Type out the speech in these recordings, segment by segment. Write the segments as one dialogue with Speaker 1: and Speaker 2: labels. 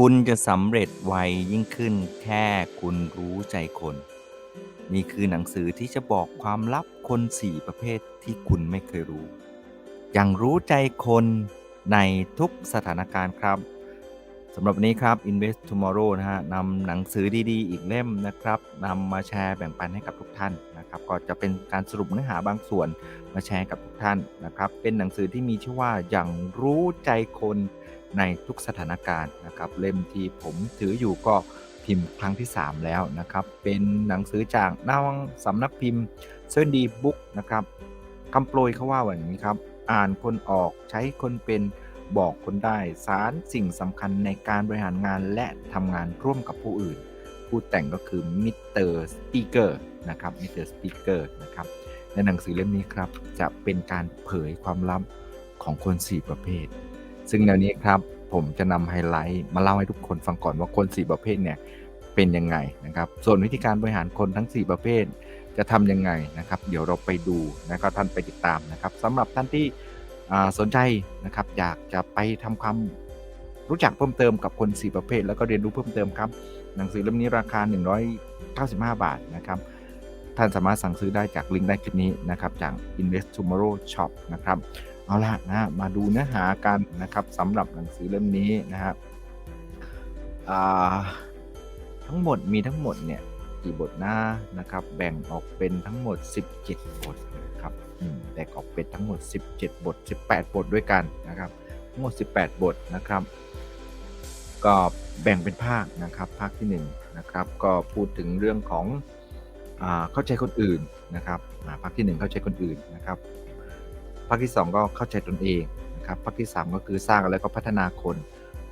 Speaker 1: คุณจะสำเร็จไวยิ่งขึ้นแค่คุณรู้ใจคน นี่คือหนังสือที่จะบอกความลับคนสี่ประเภทที่คุณไม่เคยรู้ อย่างรู้ใจคนในทุกสถานการณ์ครับ สำหรับวันนี้ครับ Invest Tomorrow นะฮะนำหนังสือดีๆ อีกเล่มนะครับนำมาแชร์แบ่งปันให้กับทุกท่านนะครับ ก็จะเป็นการสรุปเนื้อหาบางส่วนมาแชร์กับทุกท่านนะครับ เป็นหนังสือที่มีชื่อว่าอย่างรู้ใจคนในทุกสถานการณ์นะครับ เล่มที่ผมถืออยู่ก็พิมพ์ครั้งที่ 3 แล้วนะครับ เป็นหนังสือจากหน้าสำนักพิมพ์เซนดีบุ๊กนะครับคำโปรยเขาว่าแบบนี้ครับ อ่านคนออกใช้คนเป็น บอกคนได้สารสิ่งสำคัญในการบริหารงานและทำงานร่วมกับผู้อื่น ผู้แต่งก็คือมิสเตอร์สปีเกอร์นะครับมิสเตอร์สปีเกอร์นะครับในหนังสือเล่มนี้ครับจะเป็นการเผยความลับของคน 4 ประเภท ซึ่งแนวนี้ครับผมจะนำไฮไลท์มาเล่าให้ทุกคนฟังก่อนว่าคน 4 ประเภทเนี่ยเป็นยังไงนะครับ ส่วนวิธีการบริหารคนทั้ง 4 ประเภทจะทำยังไงนะครับ เดี๋ยวเราไปดูนะครับท่านไปติดตามนะครับสำหรับท่านที่ สนใจนะครับอยากจะไปทำความรู้จักเพิ่มเติมกับคน 4 ประเภท แล้วก็เรียนรู้เพิ่มเติมครับ หนังสือเล่มนี้ราคา 195 บาทนะครับ ท่านสามารถสั่งซื้อได้จากลิงก์ใต้คลิปนี้นะครับจาก Invest Tomorrow Shop นะครับ เอาละนะมาดูเนื้อหากันนะครับสำหรับหนังสือเล่มนี้นะครับทั้งหมดมีทั้งหมดเนี่ยกี่บทหน้านะครับ แบ่งออกเป็นทั้งหมด 17 บทนะ แบ่งออกเป็นทั้งหมด 17 บท 18 บทด้วยกันนะครับทั้งหมด 18 บทนะครับ ก็แบ่งเป็นภาคนะครับ ภาคที่1นะครับก็พูดถึงเรื่องของอเข้าใจคนอื่นนะครับภาคที่ 1 เข้าใจคนอื่นนะครับ ภาคที่ 2 ก็เข้าใจตนเองนะครับ ภาคที่ 3 ก็คือสร้างแล้วก็พัฒนาคน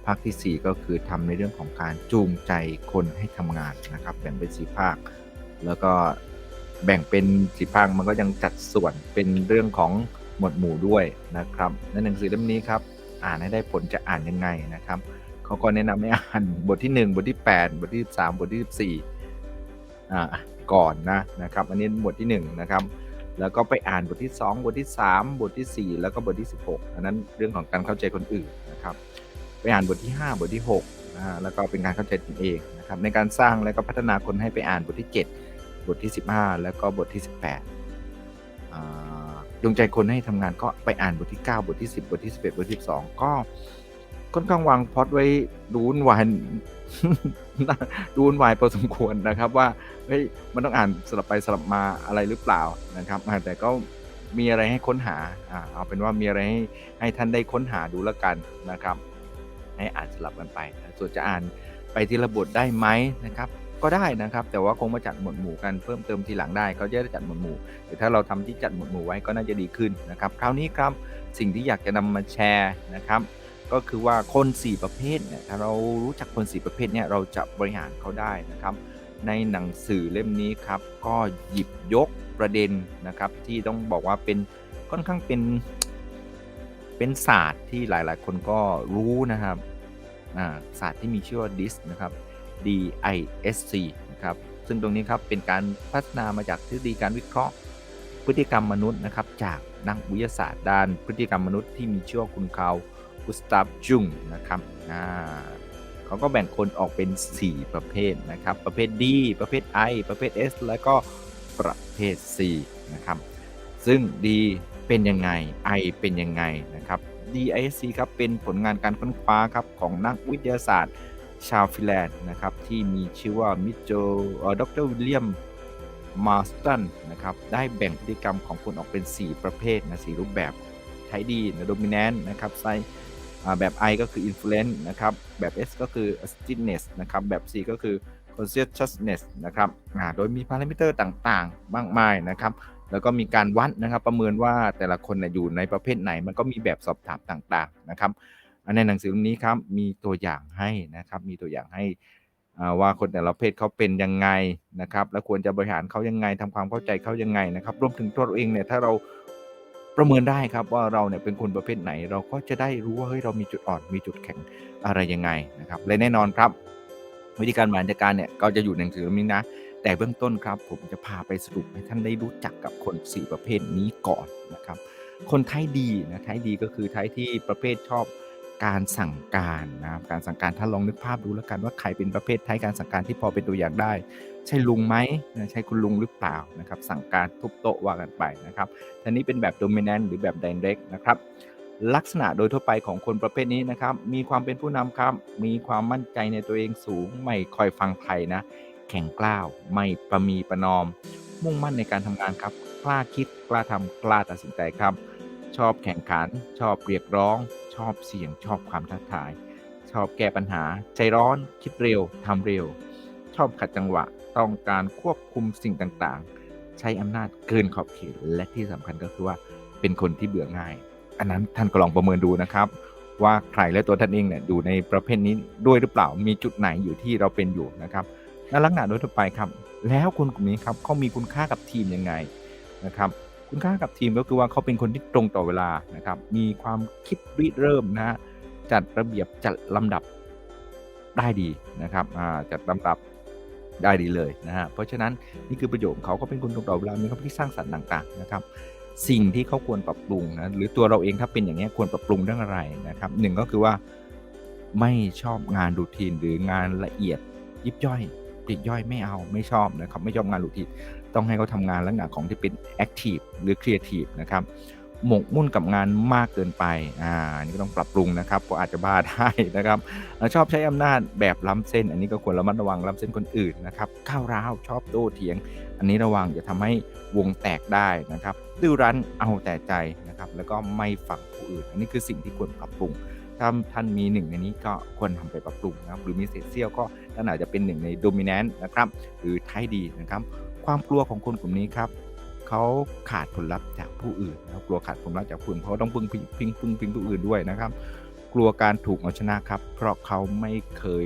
Speaker 1: ภาคที่ 4 ก็คือทำในเรื่องของการจูงใจคนให้ทำงานนะครับ แบ่งเป็นสีภาค แล้วก็ แบ่งเป็นสีภาคมันก็ยังจัดส่วนเป็นเรื่องของหมวดหมู่ด้วยนะครับในหนังสือเล่มนี้ครับ อ่านให้ได้ผลจะอ่านยังไงนะครับเขาก็แนะนำให้อ่านบทที่ 1 บทที่ 8 บทที่ 13 บทที่ 14อ่าก่อนนะนะครับ อันนี้บทที่ 1 นะครับ แล้วก็ไปอ่านบทที่ 2 บทที่ 3 บทที่ 4 แล้วก็บทที่ 16 อันนั้นเรื่องของการเข้าใจคนอื่นนะครับ ไปอ่านบทที่ 5 บทที่6นะแล้วก็เป็นการเข้าใจตนเองนะครับในการสร้างแล้วก็พัฒนาคนให้ไปอ่านบทที่ 7 บทที่ 15 แล้วก็บทที่ 18ดวงใจคนให้ทำงานก็ไปอ่านบทที่ 9 บทที่ 10 บทที่ 11 บทที่ 12 ก็ค่อนข้างวางพอดไว้ดูนวายดูนวายพอสมควรนะครับว่าเฮ้ยมันต้องอ่านสลับไปสลับมาอะไรหรือเปล่านะครับ แต่ก็มีอะไรให้ค้นหาอ่าเอาเป็นว่ามีอะไรให้ให้ท่านได้ค้นหาดูแล้วกันนะครับ ให้อ่านสลับกันไป ส่วนจะอ่านไปทีละบทได้ไหมนะครับ ก็ได้นะครับ แต่ว่าคงมาจัดหมวดหมู่กันเพิ่มเติมทีหลังได้เขาจะได้จัดหมวดหมู่แต่ถ้าเราทำที่จัดหมวดหมู่ไว้ก็น่าจะดีขึ้นนะครับคราวนี้ครับสิ่งที่อยากจะนำมาแชร์นะครับก็คือว่าคน 4 ประเภทเนี่ยถ้าเรารู้จักคน 4 ประเภทเนี่ยเราจะบริหารเขาได้นะครับในหนังสือเล่มนี้ครับก็หยิบยกประเด็นนะครับที่ต้องบอกว่าเป็นค่อนข้างเป็นเป็นศาสตร์ที่หลาย ๆ คนก็รู้นะครับศาสตร์ที่มีชื่อว่า DISC นะครับ DISC นะครับซึ่งตรงนี้ครับเป็นการพัฒนามาจากทฤษฎีการวิเคราะห์ พฤติกรรมมนุษย์นะครับจากนักวิทยาศาสตร์ด้านพฤติกรรมมนุษย์ที่มีชื่อว่าคุณเขากุสตาฟจุงนะครับเขาก็แบ่งคนออกเป็น 4 ประเภทนะครับ ประเภท D ประเภท I ประเภท S และก็ประเภท C นะครับ ซึ่ง D เป็นยังไง I เป็นยังไงนะครับ DISC ครับเป็นผลงานการค้นคว้าครับของนักวิทยาศาสตร์ ชาวฟินแลนด์นะครับที่มีชื่อว่ามิโจดรวิลเลียมมาสตันนะครับได้แบ่งพฤติกรรมของคนออกเป็น 4 ประเภทนะสรูปแบบใช้ดีนะโดมิเนนต์นะครับไซแบบ I ก็คือ influence นะครับแบบ S ก็คือ astidness นะครับแบบ C ก็คือ conscientiousness นะครับโดยมีพารามิเตอร์ต่างๆ มากมายนะครับแล้วก็มีการวัดนะครับประเมินว่าแต่ละคนอยู่ในประเภทไหนมันก็มีแบบสอบถามต่างๆนะครับ ในหนังสือนี้ครับมีตัวอย่างให้นะครับ มีตัวอย่างให้ว่าคนแต่ละเภทเขาเป็นยังไงนะครับ และควรจะบริหารเขายังไงทำความเข้าใจเขายังไงนะครับรวมถึงตัวเราเองเนี่ยถ้าเราประเมินได้ครับว่าเราเนี่ยเป็นคนประเภทไหน เราก็จะได้รู้ว่าเฮ้ยเรามีจุดอ่อนมีจุดแข็งอะไรยังไงนะครับและแน่นอนครับ วิธีการบริหารจัดการเนี่ยก็จะอยู่ในหนังสือนี้นะ แต่เบื้องต้นครับ ผมจะพาไปสรุปให้ท่านได้รู้จักกับคน 4 ประเภทนี้ก่อนนะครับ คนไทยดีนะไทยดีก็คือไทยที่ประเภทชอบ การสั่งการนะครับการสั่งการท่าลองนึกภาพดูแล้วกันว่าใครเป็นประเภทไทป์การสั่งการที่พอเป็นตัวอย่างได้ ใช่ลุงไหมใช่คุณลุงหรือเปล่านะครับสั่งการทุบโต๊ะว่ากันไปนะครับทีนี้เป็นแบบ dominant หรือแบบ direct นะครับลักษณะโดยทั่วไปของคนประเภทนี้นะครับ มีความเป็นผู้นำครับ มีความมั่นใจในตัวเองสูง ไม่คอยฟังใครนะ แข็งกล้าว ไม่ประมีประนอม มุ่งมั่นในการทำงานครับ กล้าคิด กล้าทำกล้าตัดสินใจครับ ชอบแข่งขัน ชอบเรียกร้อง ชอบเสี่ยงชอบความท้าทาย ชอบแก้ปัญหา ใจร้อนคิดเร็วทำเร็ว ชอบขัดจังหวะต้องการควบคุมสิ่งต่างๆ ใช้อำนาจเกินขอบเขตและที่สำคัญก็คือว่าเป็นคนที่เบื่อง่าย อันนั้นท่านก็ลองประเมินดูนะครับ ว่าใครและตัวท่านเองเนี่ยอยู่ในประเภทนี้ด้วยหรือเปล่ามีจุดไหนอยู่ที่เราเป็นอยู่นะครับและลักษณะโดยทั่วไปครับ แล้วคนกลุ่มนี้ครับเขามีคุณค่ากับทีมยังไงนะครับ คุณค่ากับทีมก็คือว่าเขาเป็นคนที่ตรงต่อเวลานะครับ มีความคิดริเริ่มนะฮะจัดระเบียบจัดลำดับได้ดีนะครับจัดลำดับได้ดีเลยนะฮะเพราะฉะนั้นนี่คือประโยชน์เขาก็เป็นคนตรงต่อเวลามีความคิดสร้างสรรค์ต่าง ๆ นะครับ สิ่งที่เขาควรปรับปรุงนะหรือตัวเราเองถ้าเป็นอย่างนี้ยควรปรับปรุงเรื่องอะไรนะครับหนึ่งก็คือว่าไม่ชอบงานรูทีนหรืองานละเอียดยิบย่อยปลีกย่อยไม่เอาไม่ชอบนะครับไม่ชอบงานรูทีน ต้องให้เขาทำงานลักษณะของที่เป็นแอคทีฟหรือครีเอทีฟนะครับหมกมุ่นกับงานมากเกินไป อ่านนี้ก็ต้องปรับปรุงนะครับก็อาจจะบ้าได้นะครับ ชอบใช้อำนาจแบบล้ำเส้น อันนี้ก็ควรระมัดระวังล้ำเส้นคนอื่นนะครับก้าวร้าวชอบโต้เถียง อันนี้ระวังจะทำให้วงแตกได้นะครับ ดื้อรั้นเอาแต่ใจนะครับ แล้วก็ไม่ฟังผู้อื่น อันนี้คือสิ่งที่ควรปรับปรุง ถ้าท่านมีหนึ่งในนี้ก็ควรทำไปปรับปรุงนะครับ หรือมีเศษเสี้ยวก็ท่านอาจจะเป็นหนึ่งในโดมิเนนต์นะครับ หรือไทยดีนะครับ ความกลัวของคนกลุ่มนี้ครับเขาขาดผลลัพธ์จากผู้อื่นนะครับกลัวขาดผลลัพธ์จากผู้อื่นเพราะต้องพึ่งพิงพึ่งพึ่งพิงผู้อื่นด้วยนะครับ กลัวการถูกเอาชนะครับ เพราะเขาไม่เคย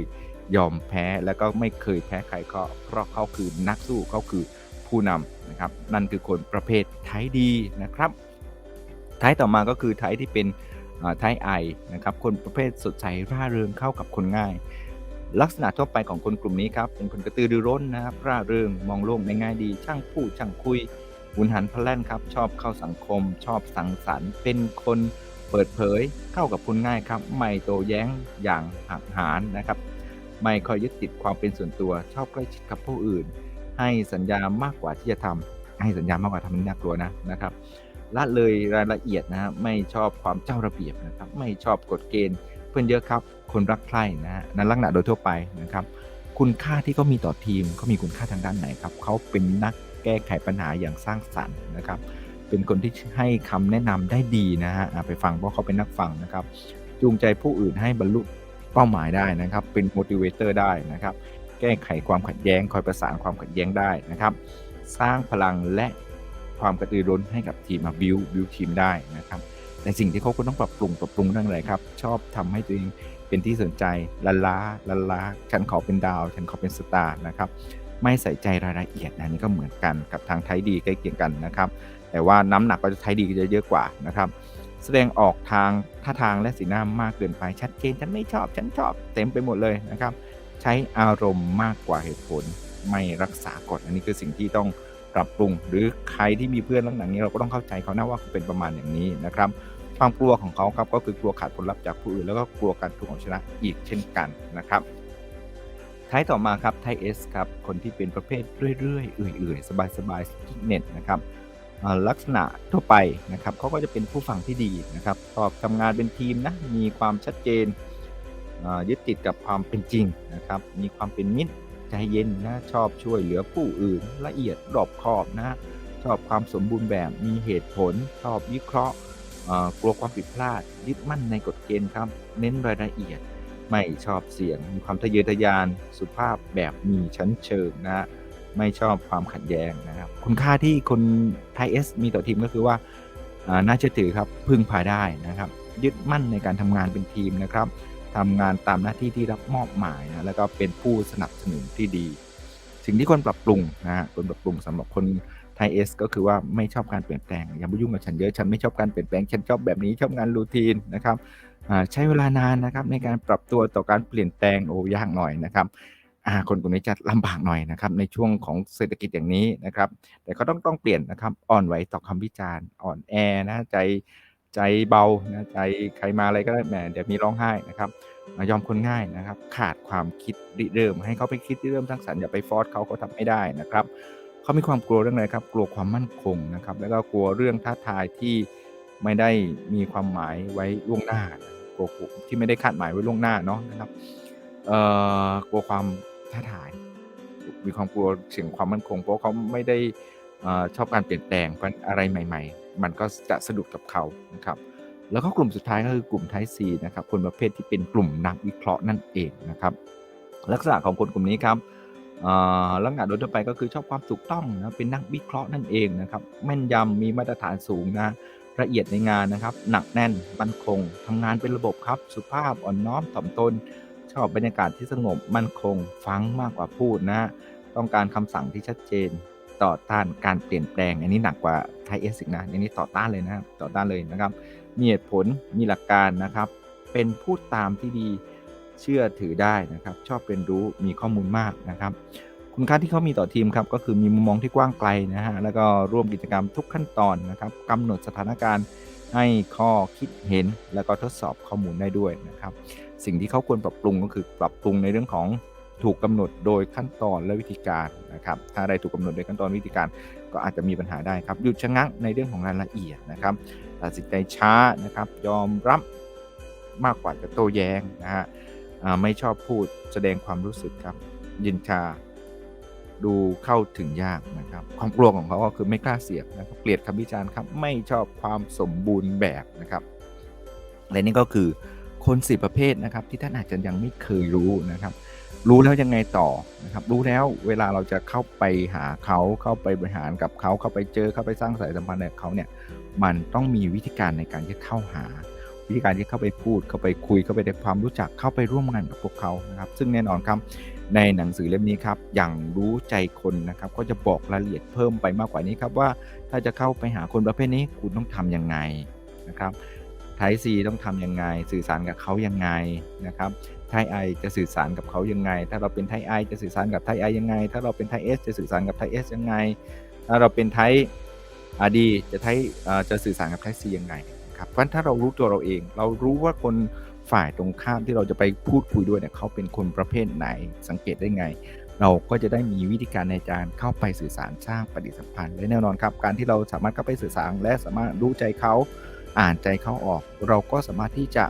Speaker 1: ยอมแพ้แล้วก็ไม่เคยแพ้ใครก็เพราะเขาคือนักสู้เขาคือผู้นำนะครับ นั่นคือคนประเภทไทยดีนะครับไทยต่อมาก็คือไทยที่เป็นไทยไอนะครับ คนประเภทสดใสร่าเริงเข้ากับคนง่าย ลักษณะทั่วไปของคนกลุ่มนี้ครับเป็นคนกระตือรือร้นนะครับร่าเริงมองโลกในง่ายดี ช่างพูดช่างคุยหุนหันพลันครับ ชอบเข้าสังคม ชอบสังสรรค์ เป็นคนเปิดเผยเข้ากับคนง่ายครับ ไม่โตแย้งอย่างหักหานนะครับ ไม่คอยยึดติดความเป็นส่วนตัว ชอบใกล้ชิดกับผู้อื่น ให้สัญญามากกว่าที่จะทำให้สัญญามากกว่าทำนี่น่ากลัวนะนะครับละเลยรายละเอียดนะฮะไม่ชอบความเจ้าระเบียบนะครับ ไม่ชอบกฎเกณฑ์ พื่อนเยอะครับ คนรักใคร่นะฮะนั้นลักษณะโดยทั่วไปนะครับ คุณค่าที่เขามีต่อทีมเขามีคุณค่าทางด้านไหนครับเขาเป็นนักแก้ไขปัญหาอย่างสร้างสรรค์นะครับ เป็นคนที่ให้คำแนะนำได้ดีนะฮะไปฟังเพราะเขาเป็นนักฟังนะครับ จูงใจผู้อื่นให้บรรลุเป้าหมายได้นะครับ เป็น motivator ได้นะครับ แก้ไขความขัดแย้ง คอยประสานความขัดแย้งได้นะครับ สร้างพลังและความกระตือรือร้นให้กับทีมมาบิวบิวทีมได้นะครับ แต่สิ่งที่เขาก็ต้องปรับปรุงปรับปรุงเรื่องอะไรครับ ชอบทำให้ตัวเองเป็นที่สนใจละล้าละล้าฉันขอเป็นดาว ฉันขอเป็นสตาร์นะครับ ไม่ใส่ใจรายละเอียดนะนี่ก็เหมือนกันกับทางไทยดีใกล้เคียงกันนะครับ แต่ว่าน้ำหนักก็จะไทยดีก็จะเยอะกว่านะครับแสดงออกทางท่าทางและสีหน้ามากเกินไปชัดเจนฉันไม่ชอบ ฉันชอบเต็มไปหมดเลยนะครับ ใช้อารมณ์มากกว่าเหตุผล ไม่รักษากฎอันนี้คือสิ่งที่ต้องปรับปรุง หรือใครที่มีเพื่อนลักษณะนี้เราก็ต้องเข้าใจเขานะว่าเขาเป็นประมาณอย่างนี้นะครับ ความกลัวของเขาครับก็คือกลัวขาดผลลัพธ์จากผู้อื่นแล้วก็กลัวการถูกเอาชนะอีกเช่นกันนะครับท้ายต่อมาครับไทเอสครับคนที่เป็นประเภทเรื่อยๆเอื่อยๆ สบายๆสกิเน็ตนะครับลักษณะทั่วไปนะครับเขาก็จะเป็นผู้ฟังที่ดีนะครับชอบทำงานเป็นทีมนะมีความชัดเจนยึดติดกับความเป็นจริงนะครับมีความเป็นมิตรใจเย็นนะชอบช่วยเหลือผู้อื่นละเอียดรอบคอบนะชอบความสมบูรณ์แบบมีเหตุผลชอบวิเคราะห์ กลัวความผิดพลาด ยึดมั่นในกฎเกณฑ์ครับ เน้นรายละเอียด ไม่ชอบเสียง มีความทะเยอทะยาน สุภาพแบบมีชั้นเชิงนะฮะ ไม่ชอบความขัดแย้งนะครับ คุณค่าที่คนไทยเอสมีต่อทีมก็คือว่าน่าเชื่อถือครับ พึ่งพาได้นะครับ ยึดมั่นในการทำงานเป็นทีมนะครับทำงานตามหน้าที่ที่รับมอบหมายนะ แล้วก็เป็นผู้สนับสนุนที่ดี สิ่งที่ควรปรับปรุงนะฮะควรปรับปรุงสำหรับคน ไทยเอสก็คือว่าไม่ชอบการเปลี่ยนแปลงอย่าไปยุ่งกับฉันเยอะฉันไม่ชอบการเปลี่ยนแปลงฉันชอบแบบนี้ชอบงานรูทีนนะครับใช้เวลานานนะครับในการปรับตัวต่อการเปลี่ยนแปลงโอ้ยากหน่อยนะครับคนกลุ่มนี้จะลำบากหน่อยนะครับในช่วงของเศรษฐกิจอย่างนี้นะครับแต่เขาต้องต้องเปลี่ยนนะครับอ่อนไหวต่อคำวิจารณ์อ่อนแอนะใจใจเบานะใจใครมาอะไรก็ได้แหมเดี๋ยวมีร้องไห้นะครับยอมคนง่ายนะครับ ขาดความคิดริเริ่ม ให้เขาไปคิดริเริ่มสร้งสรรอย่าไปฟอร์สเขาเขาทำไม่ได้นะครับ เขามีความกลัวเรื่องอะไรครับ กลัวความมั่นคงนะครับ แล้วก็กลัวเรื่องท้าทายที่ไม่ได้มีความหมายไว้ล่วงหน้ากลัวที่ไม่ได้คาดหมายไว้ล่วงหน้าเนาะนะครับเอ่อกลัวความท้าทาย มีความกลัวเสี่ยงความมั่นคง เพราะเขาไม่ได้เออชอบการเปลี่ยนแปลงเพราะอะไรใหม่ ๆ มันก็จะสะดุดกับเขานะครับ แล้วก็กลุ่มสุดท้ายก็คือกลุ่ม Type C นะครับ คนประเภทที่เป็นกลุ่มนักวิเคราะห์นั่นเองนะครับ ลักษณะของคนกลุ่มนี้ครับ อ่อลักษณะโดยทั่วไปก็คือชอบความถูกต้องนะ เป็นนักวิเคราะห์นั่นเองนะครับ แม่นยำ มีมาตรฐานสูงนะ ละเอียดในงานนะครับ หนักแน่น มั่นคง ทำงานเป็นระบบครับ สุภาพ อ่อนน้อม ถ่อมตน ชอบบรรยากาศที่สงบ มั่นคง ฟังมากกว่าพูดนะ ต้องการคำสั่งที่ชัดเจน ต่อต้านการเปลี่ยนแปลง อันนี้หนักกว่าไทยเอสอีกนะ อันนี้ต่อต้านเลยนะครับ ต่อต้านเลยนะครับ มีเหตุผล มีหลักการนะครับ เป็นพูดตามที่ดี เชื่อถือได้นะครับ ชอบเรียนรู้มีข้อมูลมากนะครับ คุณค่าที่เขามีต่อทีมครับก็คือมีมุมมองที่กว้างไกลนะฮะแล้วก็ร่วมกิจกรรมทุกขั้นตอนนะครับกำหนดสถานการณ์ให้ข้อคิดเห็นแล้วก็ทดสอบข้อมูลได้ด้วยนะครับ สิ่งที่เขาควรปรับปรุงก็คือปรับปรุงในเรื่องของถูกกำหนดโดยขั้นตอนและวิธีการนะครับ ถ้าอะไรถูกกำหนดโดยขั้นตอนวิธีการ ก็อาจจะมีปัญหาได้ครับหยุดชะงักในเรื่องของรายละเอียดนะครับตัดสินใจช้านะครับ ยอมรับมากกว่าจะโต้แย้งนะฮะ ไม่ชอบพูดแสดงความรู้สึกครับ ยินชา ดูเข้าถึงยากนะครับ ความกลัวของเขาก็คือไม่กล้าเสียบนะครับเกลียดคำวิจารณ์ครับไม่ชอบความสมบูรณ์แบบนะครับ และนี่ก็คือคนสิประเภทนะครับ ที่ท่านอาจจะยังไม่เคยรู้นะครับ รู้แล้วยังไงต่อนะครับ รู้แล้วเวลาเราจะเข้าไปหาเขาเข้าไปบริหารกับเขาเข้าไปเจอเข้าไปสร้างสายสัมพันธ์กับเขาเนี่ยมันต้องมีวิธีการในการที่เข้าหา วิธีการที่เข้าไปพูดเข้าไปคุยเข้าไปในความรู้จักเข้าไปร่วมงานกับพวกเขานะครับ ซึ่งแน่นอนครับในหนังสือเล่มนี้ครับอย่างรู้ใจคนนะครับก็จะบอกรายละเอียดเพิ่มไปมากกว่านี้ครับว่าถ้าจะเข้าไปหาคนประเภทนี้คุณต้องทำยังไงนะครับไทซีต้องทำยังไง สื่อสารกับเขายังไงนะครับไทไอจะสื่อสารกับเขายังไง ถ้าเราเป็นไทไอจะสื่อสารกับไทไอยังไง ถ้าเราเป็นไทเอสจะสื่อสารกับไทเอสยังไง ถ้าเราเป็นไทอาดีจะไทจะสื่อสารกับไทซียังไง ครับเพราะถ้าเรารู้ตัวเราเอง เรารู้ว่าคนฝ่ายตรงข้ามที่เราจะไปพูดคุยด้วยเนี่ยเขาเป็นคนประเภทไหนสังเกตได้ไง เราก็จะได้มีวิธีการในการเข้าไปสื่อสารสร้างปฏิสัมพันธ์และแน่นอนครับ การที่เราสามารถเข้าไปสื่อสารและสามารถรู้ใจเขาอ่านใจเขาออก เราก็สามารถที่จะ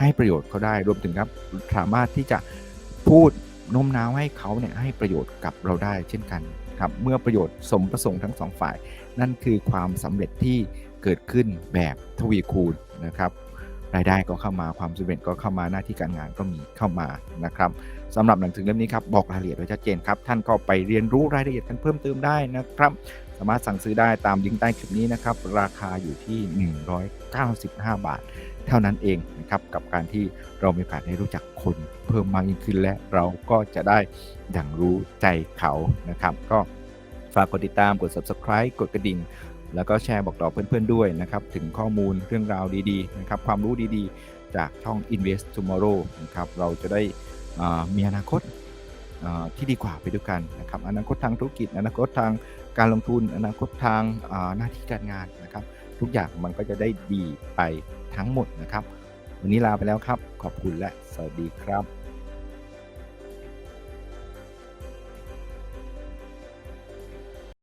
Speaker 1: ให้ประโยชน์เขาได้รวมถึงครับสามารถที่จะพูดโน้มน้าวให้เขาเนี่ยให้ประโยชน์กับเราได้เช่นกันครับเมื่อประโยชน์สมประสงค์ทั้งสองฝ่าย นั่นคือความสำเร็จที่ เกิดขึ้นแบบทวีคูณนะครับรายได้ก็เข้ามาความสำเร็จก็เข้ามาหน้าที่การงานก็มีเข้ามานะครับสำหรับหนังสือเล่มนี้ครับบอกรายละเอียดไว้ชัดเจนครับ ท่านก็ไปเรียนรู้รายละเอียดกันเพิ่มเติมได้นะครับ สามารถสั่งซื้อได้ตามลิงก์ใต้คลิปนี้นะครับ ราคาอยู่ที่ 195 บาท เท่านั้นเองนะครับกับการที่เรามีโอกาสได้รู้จักคนเพิ่มมากยิ่งขึ้นและเราก็จะได้อย่างรู้ใจเขานะครับ ก็ฝากกดติดตามกด subscribe กดกระดิ่ง แล้วก็แชร์บอกต่อเพื่อนๆด้วยนะครับถึงข้อมูลเรื่องราวดีๆนะครับความรู้ดีๆ จากช่อง Invest Tomorrow นะครับเราจะได้มีอนาคตที่ดีกว่าไปด้วยกันนะครับอนาคตทางธุรกิจ อนาคตทางการลงทุน อนาคตทางหน้าที่การงานนะครับ ทุกอย่างมันก็จะได้ดีไปทั้งหมดนะครับ วันนี้ลาไปแล้วครับ ขอบคุณและสวัสดีครับ